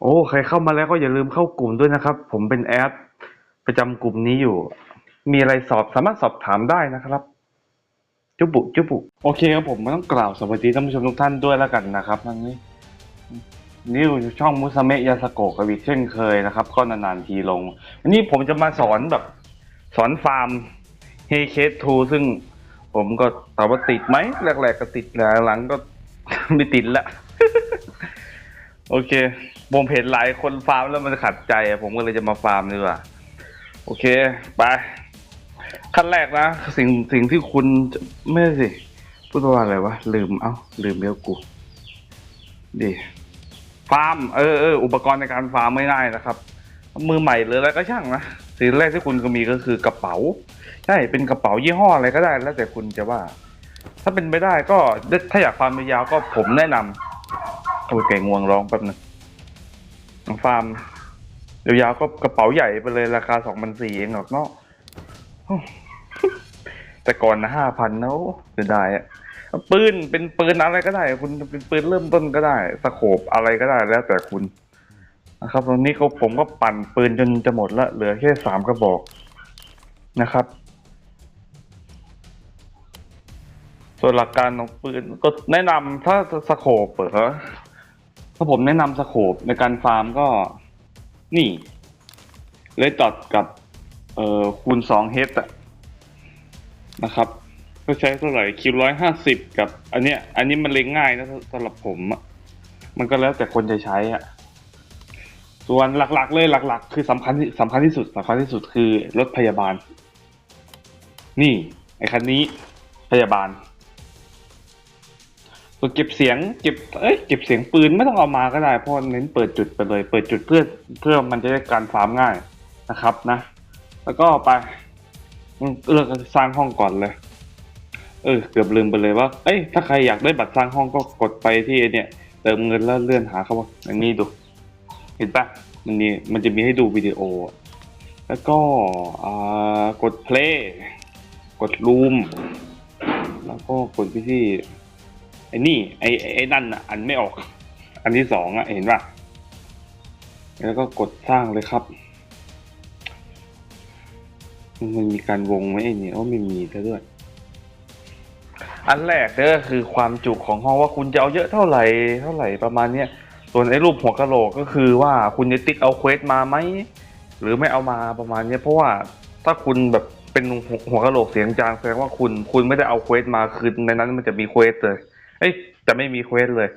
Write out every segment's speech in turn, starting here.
โอ้ ใครเข้ามาแล้วก็อย่าลืมเข้ากลุ่มด้วยนะครับ ผมเป็นแอดประจำกลุ่มนี้อยู่ มีอะไรสอบสามารถสอบถามได้นะครับ จุบุจุบุโอเคครับผมไม่ต้องกล่าวสวัสดีท่านผู้ชมทุกท่านด้วยแล้วกันนะครับทั้งนี้นี่อยู่ช่องมุสเมะยาสโกะกับอีกเช่นเคยนะครับ ก็นานๆทีลง วันนี้ผมจะมาสอนแบบสอนฟาร์มเฮเคสทูซึ่งผมก็ถามว่าติดไหมแรกๆก็ติดหลังๆก็ไม่ติดละ โอเค ผมเห็นหลายคนฟาร์มแล้วมันขัดใจ ผมก็เลยจะมาฟาร์มดีกว่า โอเค ไป ขั้นแรกนะ สิ่งสิ่งที่คุณไม่สิ พูดว่าอะไรวะ ลืม เอ้า ลืมเมลกู ดี ฟาร์ม เออเอออุปกรณ์ในการฟาร์มไม่ได้นะครับ มือใหม่หรืออะไรก็ช่างนะ สิ่งแรกที่คุณก็มีก็คือกระเป๋า ใช่ เป็นกระเป๋ายี่ห้ออะไรก็ได้ แล้วแต่คุณจะว่า ถ้าเป็นไปได้ก็ ถ้าอยากฟาร์มยาวก็ผมแนะนำ โอ้ยไก่งวงร้องแป๊บนึงฟาร์มยาวๆก็กระเป๋าใหญ่ไปเลยราคาสองพันสี่เองหรอกเนาะแต่ก่อนนะห้าพันนะโอ้เสียดายอะปืนเป็นปืนอะไรก็ได้ คุณเป็นปืนเริ่มต้นก็ได้สโคบอะไรก็ได้แล้วแต่คุณนะครับตอนนี้เขาผมก็ปั่นปืนจนจะหมดละเหลือแค่สามกระบอกนะครับ ส่วนหลักการของปืนก็แนะนำถ้าสโคบเหรอ ถ้าผมแนะนำสโคบในการฟาร์มก็นี่เลยจอดกับ เอ่อคูณสองเฮดนะครับ ก็ใช้เท่าไหร่คิวร้อยห้าสิบกับ อันเนี้ย อันนี้มันเล็งง่ายนะสำหรับผมอะมันก็แล้วแต่คนจะใช้อะส่วนหลักๆ เลยหลัก ๆ คือสำคัญที่สำคัญที่สุดสำคัญที่สุดคือรถพยาบาล นี่ ไอคันนี้พยาบาล ส่วนเก็บเสียงเก็บเอ้ยเก็บเสียงปืนไม่ต้องเอามาก็ได้เพราะเน้นเปิดจุดไปเลย เปิดจุดเพื่อเพื่อมันจะได้การฟาร์มง่ายนะครับนะ แล้วก็ไปเลือกสร้างห้องก่อนเลย เออ เกือบลืมไปเลยว่า เอ้ยถ้าใครอยากได้บัตรสร้างห้องก็กดไปที่เนี่ย เติมเงินแล้วเลื่อนหาเขาว่าอย่างนี้ดู เห็นปะมันมีมันจะมีให้ดูวิดีโอ แล้วก็อ่ากด play กด room แล้วก็กดไปที่ ไอ้นี่ไอ้ไอ้นั่นอะ อันไม่ออก อันที่สองอะเห็นป่ะแล้วก็กดสร้างเลยครับ มันมีการวงไหมไอ้นี่โอ้ไม่มีซะด้วย อันแรกเนี่ยก็คือความจุของห้องว่าคุณจะเอาเยอะเท่าไหร่เท่าไหร่ประมาณเนี้ยส่วนไอ้รูปหัวกะโหลกก็คือว่าคุณจะติ๊กเอาเควสมาไหมหรือไม่เอามาประมาณเนี้ยเพราะว่าถ้าคุณแบบเป็นหัวกะโหลกเสียงจางแสดงว่าคุณคุณไม่ได้เอาเควสมาคือในนั้นมันจะมีเควสเลย เอ้ยจะไม่มีเควสเลย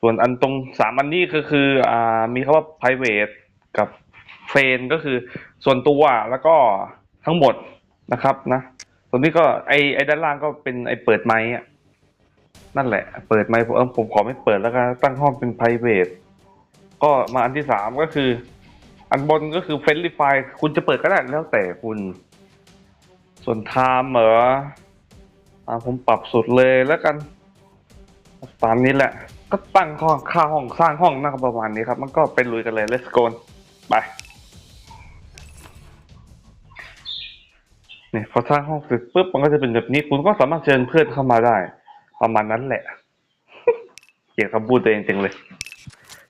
ส่วนอันตรงสามอันนี้ก็คืออ่ามีคำว่า private กับเฟนก็คือส่วนตัวแล้วก็ทั้งหมดนะครับนะส่วนนี้ก็ไอไอด้านล่างก็เป็นไอเปิดไมค์อะนั่นแหละ เปิดไมค์ผมผมขอไม่เปิดแล้วกันตั้งห้องเป็น private ก็มาอันที่สามก็คือ อันบนก็คือ friendly file คุณจะเปิดก็ได้แล้วแต่คุณ ส่วน time เหรออผมปรับสุดเลยแล้วกัน ตามนี้แหละ ก็ตั้งห้องค่าห้องสร้างห้องนะครับประมาณนี้ครับ มันก็เป็นลุยกันเลย let's go ไปเนี่ยพอสร้างห้องเสร็จปุ๊บมันก็จะเป็นแบบนี้ คุณก็สามารถเชิญเพื่อนเข้ามาได้ ประมาณนั้นแหละ เกลียดคำพูดตัวเองจังเลย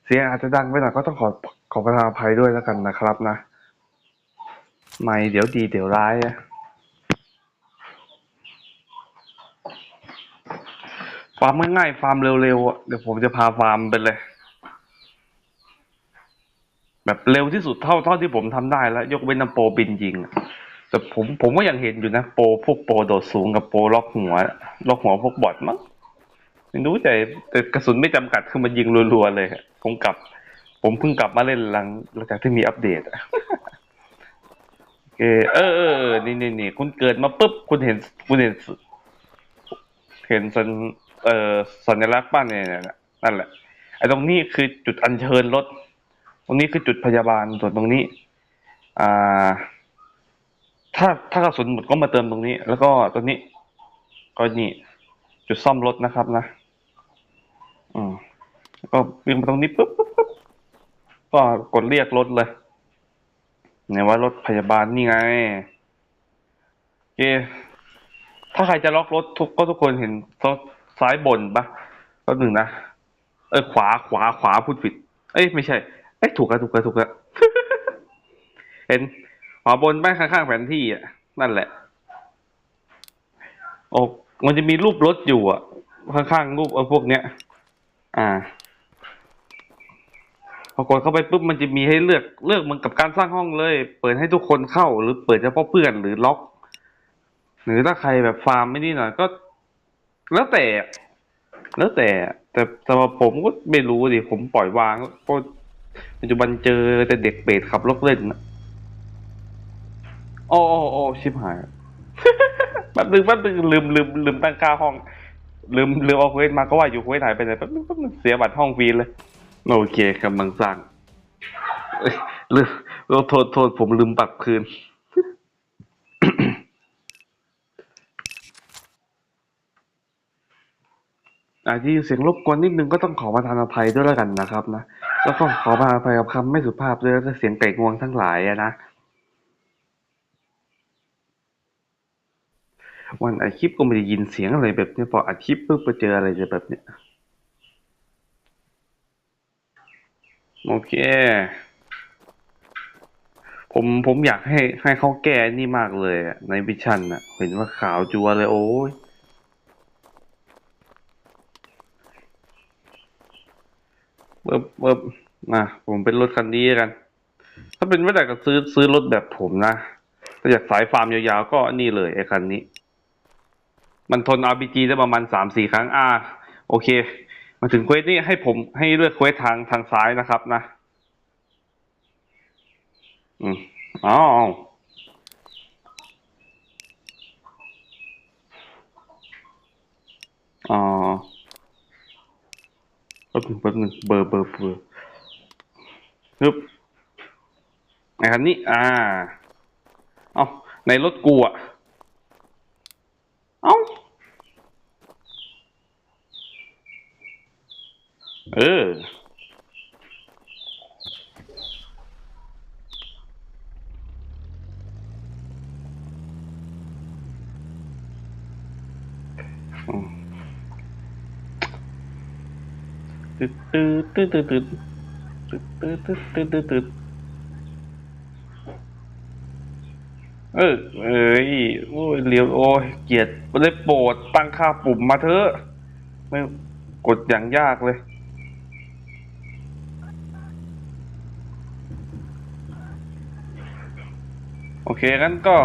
เสียงอาจจะดังไปหน่อยก็ต้องขอขอประทานอภัยด้วยแล้วกันนะครับนะ ไม่เดี๋ยวดีเดี๋ยวร้ายอะ ฟาร์มง่ายๆ ฟาร์มเร็วๆอะ เดี๋ยวผมจะพาฟาร์มไปเลย แบบเร็วที่สุดเท่าเท่าที่ผมทำได้แล้ว ยกเว้นน้ำโปรบินยิง แต่ผมผมก็ยังเห็นอยู่นะ โปรพวกโปรโดดสูงกับโปรล็อกหัวล็อกหัวพวกบอทมั้งไม่รู้แต่แต่กระสุนไม่จำกัดคือมันยิงรัวๆเลยผมกลับ ผมเพิ่งกลับมาเล่นหลังหลังจากที่มีอัปเดตโอเคเออเออเออนี่นี่นี่คุณเกิดมาปุ๊บคุณเห็นคุณเห็นเห็นสัญ เอ่อสัญลักษณ์ป้าเนี่ยเนี่ยนั่นแหละไอ้ตรงนี้คือจุดอัญเชิญรถ ตรงนี้คือจุดพยาบาลส่วนตรงนี้ อ่า ถ้าถ้ากระสุนหมดก็มาเติมตรงนี้ แล้วก็ตรงนี้ ก็นี่ จุดซ่อมรถนะครับนะ อืมก็วิ่งมาตรงนี้ปุ๊บปุ๊บปุ๊บก็กดเรียกรถเลยเนี่ยว่ารถพยาบาลนี่ไงโอเคถ้าใครจะล็อกรถทุกก็ทุกคนเห็นรถ ซ้ายบนปะก็หนึ่งนะ เออขวาขวาขวาพูดผิด เอ้ยไม่ใช่ไออ้ยถูกแล้วถูกแล้วถูกแล้วเห็นขวาบนแม่งข้างๆแผนที่อะนั่นแหละโอ้มันจะมีรูปรถอยู่อะ ข้างๆรูปเออพวกเนี้ย อ่าพอกดเข้าไปปุ๊บมันจะมีให้เลือกเลือกเหมือนกับการสร้างห้องเลย เปิดให้ทุกคนเข้า หรือเปิดเฉพาะเพื่อนหรือล็อก หรือถ้าใครแบบฟาร์มไม่นี่หน่อยก็ แล้วแต่ แล้วแต่ แต่สำหรับผมก็ไม่รู้ดิผมปล่อยวางเพราะปัจจุบันเจอแต่เด็กเปรตขับรถเล่นนะโอ้โอ้โอ้ชิบหาย แป๊บนึงแป๊บนึงลืมลืมลืมตั้งค่าห้อง ลืมลืมเอาเควสมาก็ว่าอยู่เควสหายไปไหนแป๊บนึงแป๊บนึงเสียบัตรห้องฟรีเลย โอเคกำลังสร้างเอ้ยลืมโทษโทษผมลืมปรับคืน อาจจะเสียงรบกวนนิดนึงก็ต้องขอประทานอภัยด้วยแล้วกันนะครับนะแล้วก็ขอประทานอภัยกับคำไม่สุภาพด้วยและเสียงไก่งวงทั้งหลายนะวันอัดคลิปก็ไม่ได้ยินเสียงอะไรแบบนี้พออัดคลิปปุ๊บไปเจออะไรแบบเนี้ยโอเค ผมผมอยากให้ให้เขาแก้นี่มากเลยอะในวิชันอะเห็นว่าขาวจัวเลยโอ้ย เบิบเบิบมาผมเป็นรถคันนี้กัน ถ้าเป็นไม่ได้ก็ซื้อซื้อรถแบบผมนะถ้าอยากสายฟาร์มยาวๆก็นี่เลยไอ้คันนี้ มันทน RPG ได้ประมาณสามสี่ครั้ง อ่า โอเค มาถึงเควสนี้ให้ผมให้เลือกเควสทางทางซ้ายนะครับนะ อืมอ๋อแป๊ บนึงแป๊บนึงเบอร์เบอร์เบอร์ฮึบไอ้คันนี้ อ่า เอ้าในรถกูอะเอ้าเออม ตึ๊ดตึ๊ดตึ๊ดตึ๊ดตึ๊ดตึ๊ดตึ๊ดตึ๊ดตึ๊ดเออเอ้ยโอ้ยเลี้ยวโอ้ยเกลียดเลยโปรดตั้งค่าปุ่มมาเถอะไม่กดอย่างยากเลยโอเคงั้นก็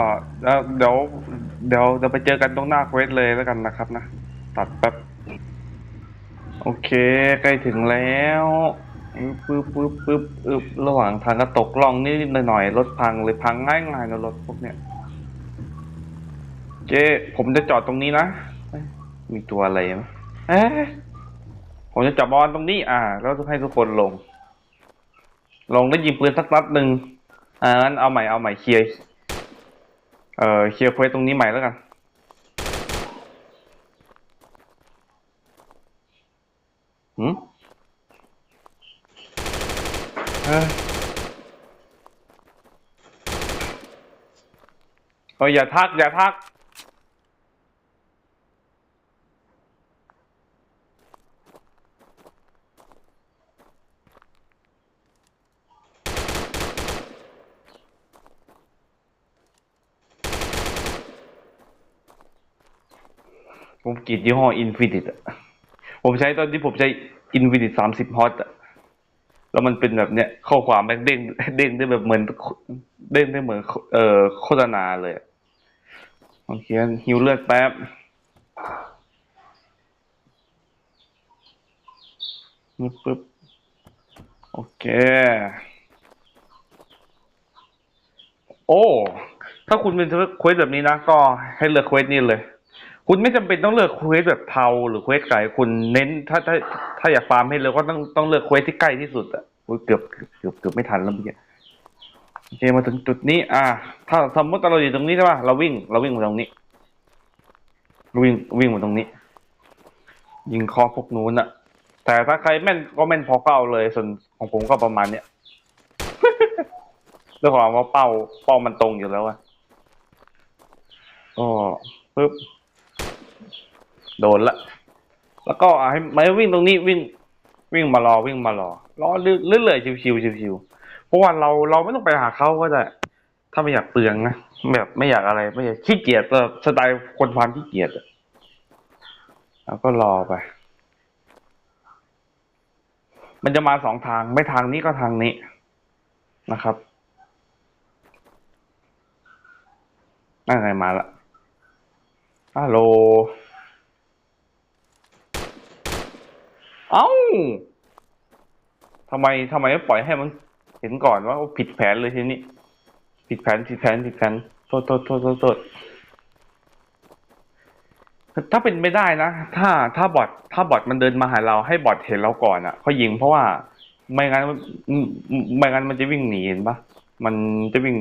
เอ่อเดี๋ยวเดี๋ยวเดี๋ยวไปเจอกันตรงหน้าเควสเลยแล้วกันนะครับนะ ตัดแป๊บ โอเค ใกล้ถึงแล้วปึ๊บปึ๊บปึ๊บปึ๊บระหว่างทางก็ตกล่องนิดๆหน่อยๆรถพังเลยพังง่ายๆนะรถพวกเนี้ยเจ๊ผมจะจอดตรงนี้นะมีตัวอะไรไหมเอ๊ะผมจะจอดบอลตรงนี้ อ่า แล้วจะให้ทุกคนลง ลงแล้วยิงปืนสักนัดหนึ่งอ่างั้นเอาใหม่เอาใหม่เคลียร์เอ่อเคลียร์เควสตรงนี้ใหม่แล้วกัน หืมเอ้ยเอออย่าทัก อย่าทัก ผมกรีดยี่ห้ออินฟินิตอะ ผมใช้ตอนที่ผมใช้อินฟินิตสามสิบฮอตแล้วมันเป็นแบบเนี้ยข้อความแม่งเด้งเด้งได้แบบเหมือนเด้งได้เหมือนเอ่อโฆษณาเลยอะโอเคหิวเลือดแป๊บปึ๊บปึ๊บโอเค โอ้ ถ้าคุณเป็นเควสแบบนี้นะ ก็ให้เลือกเควสนี้เลย คุณไม่จำเป็นต้องเลือกเควสแบบเทาหรือเควสไก่คุณเน้นถ้าถ้าถ้าอยากฟาร์มให้เร็วก็ต้องต้องเลือกเควสที่ใกล้ที่สุดอะเกือบเกือบเกือบไม่ทันแล้วเมื่อกี้โอเคมาถึงจุดนี้ อ่า ถ้าสมมติเราอยู่ตรงนี้ใช่ป่ะเราวิ่ง เราวิ่งมาตรงนี้วิ่งวิ่งมาตรงนี้ ยิงคอพวกนู้นอะแต่ถ้าใครแม่นก็แม่นพอเป้าเลยส่วนของผมก็ประมาณเนี้ยด้วยความว่าเป้าเป้ามันตรงอยู่แล้วอะก็ปึ๊บ โดนละ แล้วก็ให้ไม่วิ่งตรงนี้วิ่ง วิ่งมารอวิ่งมารอรอเรื่อยเรื่อยๆชิวๆชิวๆเพราะว่าเราเราไม่ต้องไปหาเขาก็ได้ถ้าไม่อยากเปลืองนะแบบไม่อยากอะไรไม่อยากขี้เกียจสไตล์คนพานขี้เกียจแล้วก็รอไป มันจะมาสองทางไม่ทางนี้ก็ทางนี้นะครับนั่นไงมาละฮัลโหล เอ้าทำไมทำไมไม่ปล่อยให้มันเห็นก่อนว่าผิดแผนเลยทีนี้ ผิดแผนผิดแผนผิดแผนโทษโทษโทษโทษถ้าเป็นไม่ได้นะ ถ้าถ้าบอทถ้าบอทมันเดินมาหาเราให้บอทเห็นเราก่อนอะเขายิงเพราะว่าไม่งั้นไม่งั้นมันจะวิ่งหนีเห็นปะมันจะวิ่ง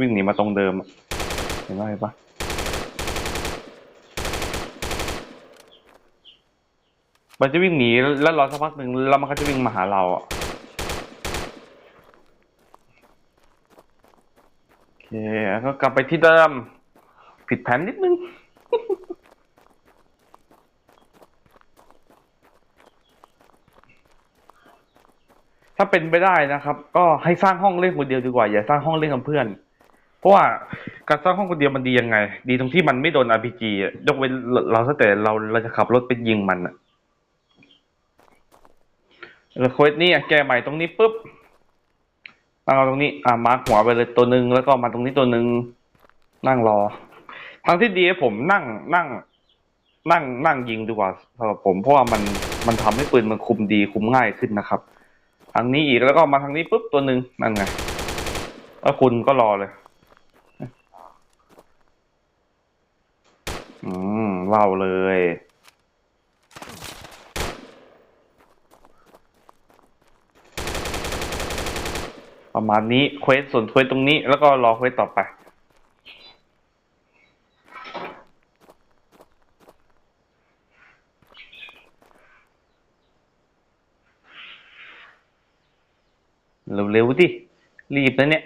วิ่งหนีมาตรงเดิม เห็นปะเห็นปะ มันจะวิ่งหนีแล้วรอสักพักหนึ่งแล้วมันก็จะวิ่งมาหาเราอะโอเคก็กลับไปที่เดิมผิดแผนนิดนึงถ้าเป็นไปได้นะครับ ก็ให้สร้างห้องเล่นคนเดียวดีกว่าอย่าสร้างห้องเล่นกับเพื่อน เพราะว่าการสร้างห้องคนเดียวมันดียังไง ดีตรงที่มันไม่โดน RPG อะยกเว้นเราเราซะแต่เราเราจะขับรถไปยิงมันอะ แล้วเควสนี่แก้ใหม่ตรงนี้ปุ๊บตั้งเอาตรงนี้อ่ามาร์คหัวไปเลยตัวหนึ่งแล้วก็มาตรงนี้ตัวหนึ่งนั่งรอ ทางที่ดีผมนั่งนั่ง นั่งนั่งยิงดีกว่าสำหรับผมเพราะว่ามันมันทำให้ปืนมันคุมดีคุมง่ายขึ้นนะครับ ทางนี้อีกแล้วก็มาทางนี้ปุ๊บตัวหนึ่งนั่นไงแล้วคุณก็รอเลย อืมเล่าเลย ประมาณนี้เควสส่วนเควสตรงนี้ แล้วก็รอเควสต่อไป เร็วๆดิรีบนะเนี่ย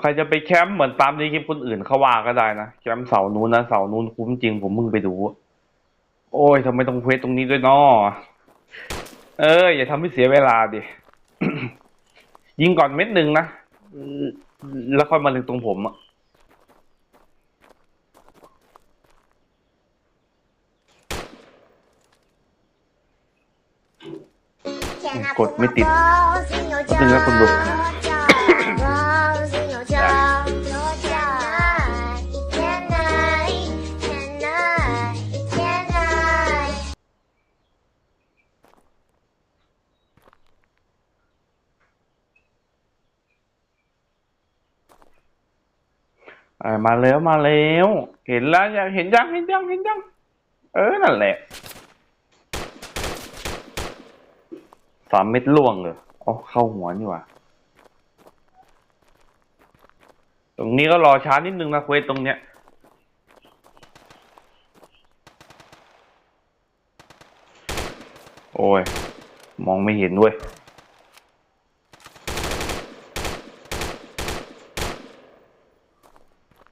ใครจะไปแคมป์เหมือนตามในคลิปคนอื่นเขาว่าก็ได้นะแคมป์เสานู้นนะเสานู้นคุ้มจริงผมมึงไปดู โอ้ยทำไมต้องเควสตรงนี้ด้วยนอ เออ อย่าทำให้เสียเวลาดิ ยิงก่อนเม็ดหนึ่งนะ แล้วค่อยมาเล็งตรงผมอะกดไม่ติดนึงนะคุณดู อ่ามาแล้วมาแล้ว เห็นแล้วยังเห็นยังเห็นยังเห็นยังเออนั่นแหละสามเม็ดล่วงเลยอ๋อเข้าหัวนี่ว่าตรงนี้ก็รอช้านิดนึงนะเควสตรงเนี้ยโอ้ย มองไม่เห็นด้วย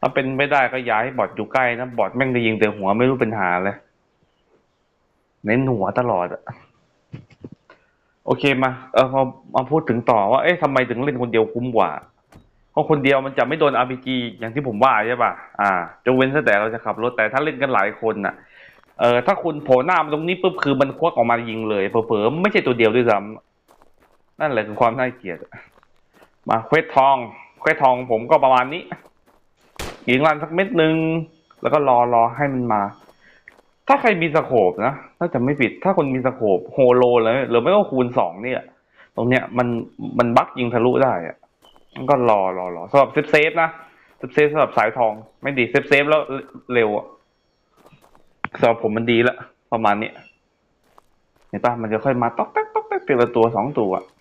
ถ้าเป็นไม่ได้ก็ย้ายบอดอยู่ใกล้นะบอดแม่งจะยิงแต่หัวไม่รู้เป็นหาเลย เน้นหัวตลอดอะโอเคมาเออมามาพูดถึงต่อว่า เอ๊ะทำไมถึงเล่นคนเดียวคุ้มกว่า เพราะคนเดียวมันจะไม่โดน RPG อย่างที่ผมว่าใช่ป่ะ อ่าจะเว้นแต่เราจะขับรถแต่ถ้าเล่นกันหลายคนน่ะ เออถ้าคุณโผล่หน้ามาตรงนี้ปุ๊บคือมันควักออกมายิงเลยเผลอๆไม่ใช่ตัวเดียวด้วยซ้ำนั่นแหละคือความน่าเกลียด มาเควสทองเควสทองผมก็ประมาณนี้ ยิงรันสักเม็ดหนึ่งแล้วก็รอรอให้มันมา ถ้าใครมีสโคปนะถ้าจะไม่ผิด ถ้าคนมีสโคปโฮโลเลยหรือไม่ก็คูณสองเนี่ย ตรงเนี้ยมันมันบักยิงทะลุได้อะมันก็รอรอรอสำหรับเซฟเซฟนะเซฟเซฟสำหรับสายทอง ไม่ดีเซฟเซฟแล้วเร็วอะสำหรับผมมันดีละประมาณนี้เห็นปะมันจะค่อยมาต๊อกแต๊กต๊อกแต๊กเปลี่ยนละตัวสองตัวเสี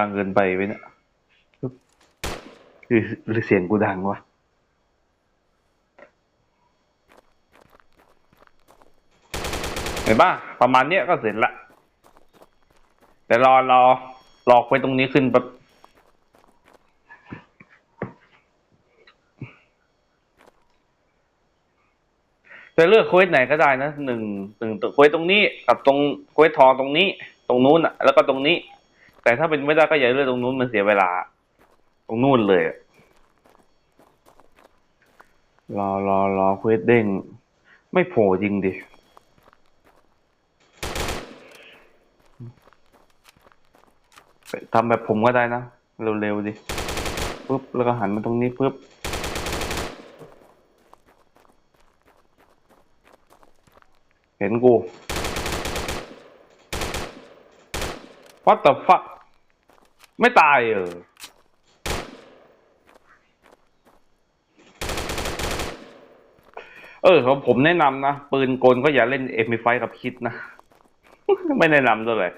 ดังเกินไปไปเนี่ยหรือหรือเสียงกูดังวะเห็นป่ะประมาณเนี้ยก็เสร็จละ แต่รอรอรอไว้ตรงนี้ขึ้นแบบจะเลือกเควสไหนก็ได้นะหนึ่งหนึ่งตัวเควสตรงนี้ กับตรงเควสทองตรงนี้ ตรงนู้นอะ แล้วก็ตรงนี้ แต่ถ้าเป็นไม่ได้ก็อย่าเลือกตรงนู้นมันเสียเวลา ตรงนู้นเลยรอรอรอเควสเด้ง ไม่โผล่จริงดิทำแบบผมก็ได้นะ เร็วๆดิปุ๊บแล้วก็หันมาตรงนี้ปุ๊บเห็นกู What the fuck ไม่ตายเออเออขอผมแนะนำนะ ปืนกลก็อย่าเล่นเอ็มไฟกับคิดนะ ไม่แนะนำด้วยเลย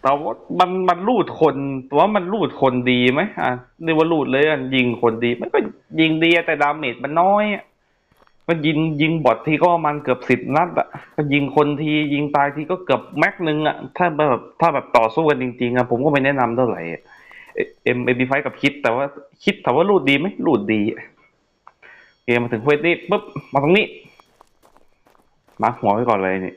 แต่ว่ามันมันรูดคนต่ว่ามันรูดคนดีไหมอะเรียกว่ารูดเลยอะยิงคนดี มันก็ยิงดีแต่ดาเมจมันน้อยอะ มันยิงยิงบอททีก็ประมันเกือบสิบนัดอะก็ยิงคนทียิงตายทีก็เกือบแม็กหนึ่งอะถ้าแบบถ้าแบบต่อสู้กันจริงๆอะผมก็ไม่แนะนำเท่าไหร่เอ็มเอมบีไฟกับคิด แต่ว่าคิดถามว่ารูดดีไหมรูดดีเกมมาถึงเวสนี้ปุ๊บมาตรงนี้มาร์คหัวไว้ก่อนเลยนี่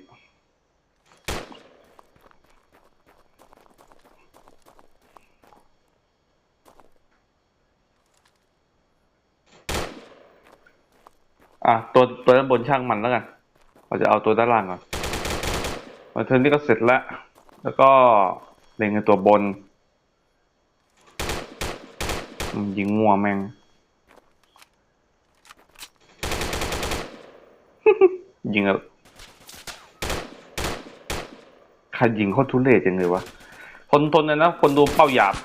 อะตัวตัวด้านบนช่างมันแล้วกันเราจะเอาตัวด้านล่างก่อนมาเทิร์นนี้ก็เสร็จแล้ว แล้วก็เล็งในตัวบนยิงมัวแม่งยิงอะใครยิงโคตรทุเรศจังเลยวะทนทนเลยนะ คนดูเป้าหยาบ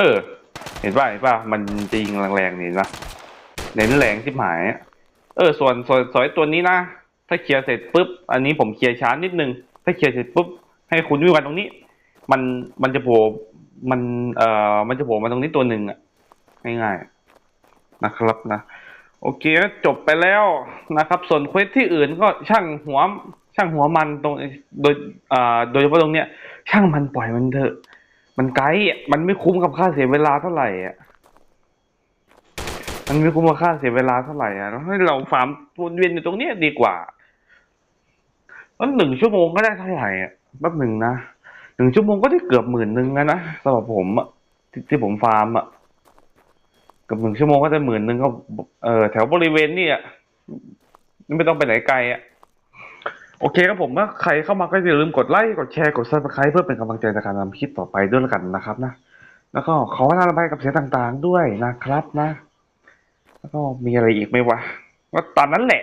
ออ เห็นป่ะเห็นป่ะมันจะยิงแรงๆนี่นะเน้นแรงที่หมายอะเออ ส่วนส่วนสอ้ตัวนี้นะถ้าเคลียร์เสร็จปุ๊บ อันนี้ผมเคลียร์ช้านิดนึง ถ้าเคลียร์เสร็จปุ๊บ ให้คุณวิ่งมาตรงนี้ มันมันจะโผล่มันเอ่อมันจะโผล่มาตรงนี้ตัวหนึ่งอะง่ายๆนะครับนะโอเคจบไปแล้วนะครับ ส่วนเควสที่อื่นก็ช่างหัวช่างหัวมันตรงโดยอ่าโดยเฉพาะตรงเนี้ย ช่างมันปล่อยมันเถอะ มันไกลอะมันไม่คุ้มกับค่าเสียเวลาเท่าไหร่อะ มันไม่คุ้มกับค่าเสียเวลาเท่าไหร่อะแล้วให้เราฟาร์มวนเวียนอยู่ตรงเนี้ยดีกว่าแล้วหนึ่งชั่วโมงก็ได้เท่าไหร่อะแป๊บหนึ่งนะหนึ่งชั่วโมงก็ได้เกือบหมื่นหนึ่งนะสำหรับผมอะที่ที่ผมฟาร์มอะเกือบหนึ่งชั่วโมงก็ได้หมื่นหนึ่งก็เออแถวบริเวณนี่อะไม่ต้องไปไหนไกลอะ โอเคครับผมว่าใครเข้ามาก็อย่าลืมกดไลค์กดแชร์กดซับสไครต์เพื่อเป็นกำลังใจในการทำคลิปต่อไปด้วยแล้วกันนะครับนะ แล้วก็ขอวลาระบายกับเสียงต่างๆด้วยนะครับนะ แล้วก็มีอะไรอีกไหมวะก็ตอนนั้นแหละ